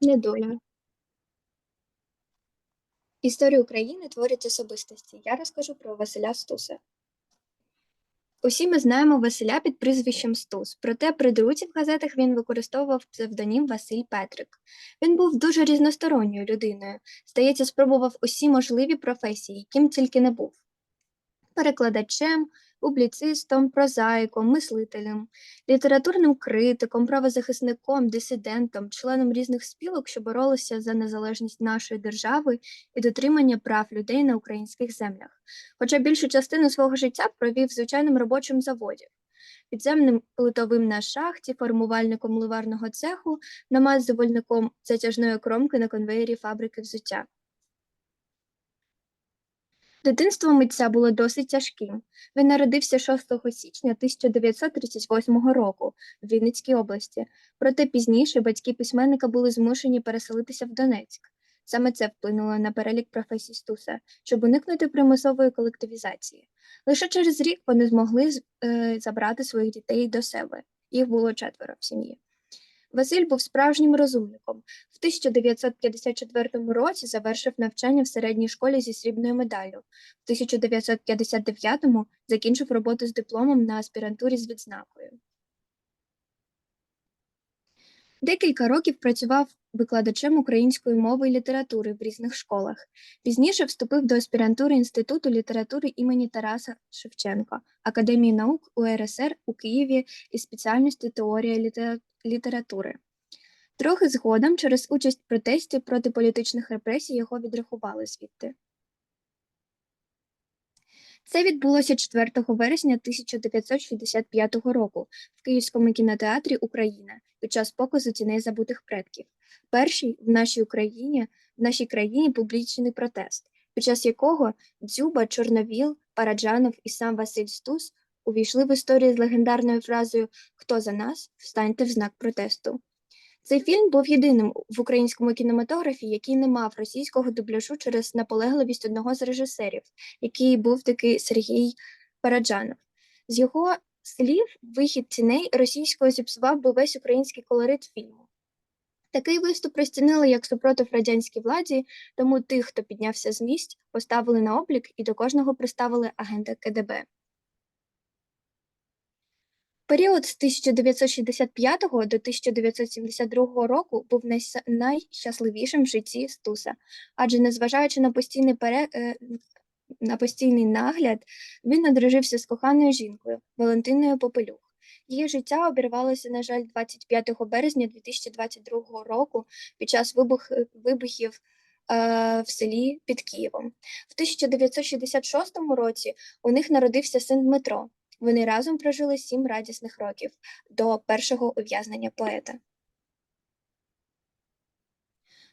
Недоля. Історію України творять особистості. Я розкажу про Василя Стуса. Усі ми знаємо Василя під прізвищем Стус, проте при друзі в газетах він використовував псевдонім Василь Петрик. Він був дуже різносторонньою людиною, здається, спробував усі можливі професії, яким тільки не був. Перекладачем, публіцистом, прозаїком, мислителем, літературним критиком, правозахисником, дисидентом, членом різних спілок, що боролися за незалежність нашої держави і дотримання прав людей на українських землях. Хоча більшу частину свого життя провів в звичайному робочому заводі. Підземним литовим на шахті, формувальником ливарного цеху, намазувальником затяжної кромки на конвеєрі фабрики взуття. Дитинство митця було досить тяжким. Він народився 6 січня 1938 року в Вінницькій області, проте пізніше батьки письменника були змушені переселитися в Донецьк. Саме це вплинуло на перелік професій Стуса, щоб уникнути примусової колективізації. Лише через рік вони змогли е, забрати своїх дітей до себе. Їх було четверо в сім'ї. Василь був справжнім розумником. В 1954 році завершив навчання в середній школі зі срібною медаллю. В 1959-му закінчив роботу з дипломом на аспірантурі з відзнакою. Декілька років працював викладачем української мови і літератури в різних школах. Пізніше вступив до аспірантури Інституту літератури імені Тараса Шевченка, Академії наук УРСР у Києві із спеціальністю теорія літератури. Трохи згодом через участь в протесті проти політичних репресій його відрахували звідти. Це відбулося 4 вересня 1965 року в Київському кінотеатрі Україна під час показу тіней забутих предків. Перший в нашій Україні в нашій країні публічний протест, під час якого Дзюба, Чорновіл, Параджанов і сам Василь Стус увійшли в історію з легендарною фразою Хто за нас? Встаньте в знак протесту. Цей фільм був єдиним в українському кінематографі, який не мав російського дубляжу через наполегливість одного з режисерів, який був такий Сергій Параджанов. З його слів, вихід ціней російського зіпсував би весь український колорит фільму. Такий виступ розцінили як супротив радянській владі, тому тих, хто піднявся з місць, поставили на облік і до кожного приставили агента КДБ. Період з 1965 до 1972 року був найщасливішим в житті Стуса, адже, незважаючи на постійний пере... Е, на постійний нагляд, він одружився з коханою жінкою Валентиною Попелюх. Її життя обірвалося, на жаль, 25 березня 2022 року під час вибух... вибухів е, в селі під Києвом. В 1966 році у них народився син Дмитро. Вони разом прожили сім радісних років до першого ув'язнення поета.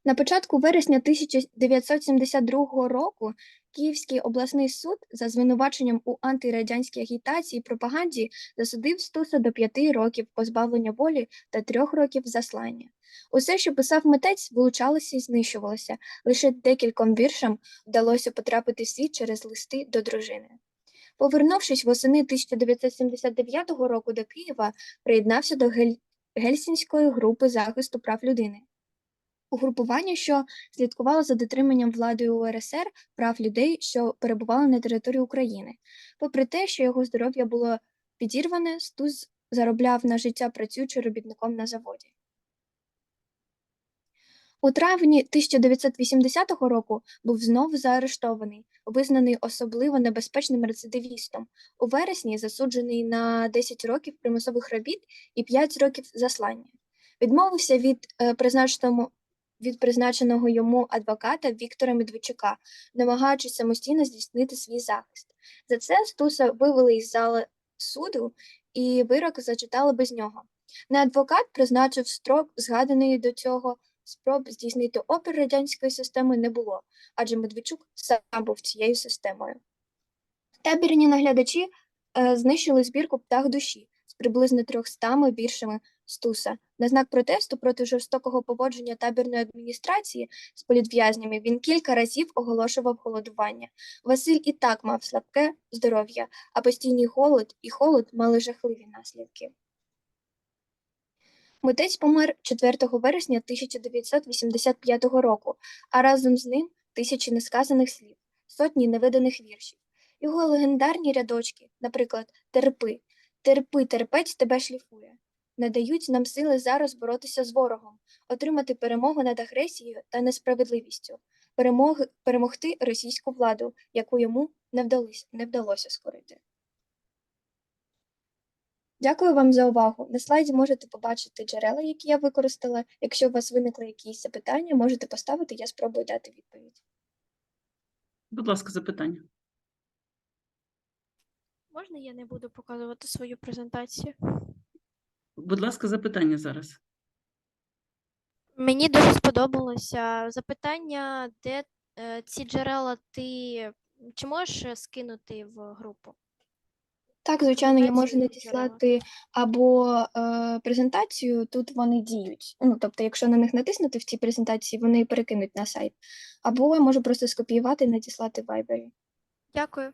На початку вересня 1972 року Київський обласний суд за звинуваченням у антирадянській агітації і пропаганді засудив Стуса до п'яти років позбавлення волі та трьох років заслання. Усе, що писав митець, вилучалося і знищувалося. Лише декільком віршам вдалося потрапити в світ через листи до дружини. Повернувшись восени 1979 року до Києва, приєднався до Гель... Гельсінської групи захисту прав людини. Угрупування, що слідкувало за дотриманням владою УРСР прав людей, що перебували на території України. Попри те, що його здоров'я було підірване, Стуз заробляв на життя працюючи робітником на заводі. У травні 1980 року був знову заарештований, визнаний особливо небезпечним рецидивістом. У вересні засуджений на 10 років примусових робіт і 5 років заслання. Відмовився від е, призначеного від призначеного йому адвоката Віктора Медведчука, намагаючись самостійно здійснити свій захист. За це Стуса вивели із зали суду, і вирок зачитали без нього. Не адвокат призначив строк, згаданий до цього спроб здійснити опір радянської системи не було, адже Медведчук сам був цією системою. Табірні наглядачі е, знищили збірку птах душі з приблизно 300 більшими стуса. На знак протесту проти жорстокого поводження табірної адміністрації з політв'язнями він кілька разів оголошував голодування. Василь і так мав слабке здоров'я, а постійний голод і холод мали жахливі наслідки. Митець помер 4 вересня 1985 року, а разом з ним тисячі несказаних слів, сотні невиданих віршів. Його легендарні рядочки, наприклад, терпи, терпи, терпець тебе шліфує, не дають нам сили зараз боротися з ворогом, отримати перемогу над агресією та несправедливістю, перемоги, перемогти російську владу, яку йому не вдалося, не вдалося скорити. Дякую вам за увагу. На слайді можете побачити джерела, які я використала. Якщо у вас виникли якісь запитання, можете поставити, я спробую дати відповідь. Будь ласка, запитання. Можна я не буду показувати свою презентацію? Будь ласка, запитання зараз. Мені дуже сподобалося запитання, де е, ці джерела ти чи можеш е, скинути в групу? Так, звичайно, я можу надіслати або е, презентацію, тут вони діють. Ну, тобто, якщо на них натиснути в цій презентації, вони перекинуть на сайт. Або я можу просто скопіювати і надіслати в Viber. Дякую.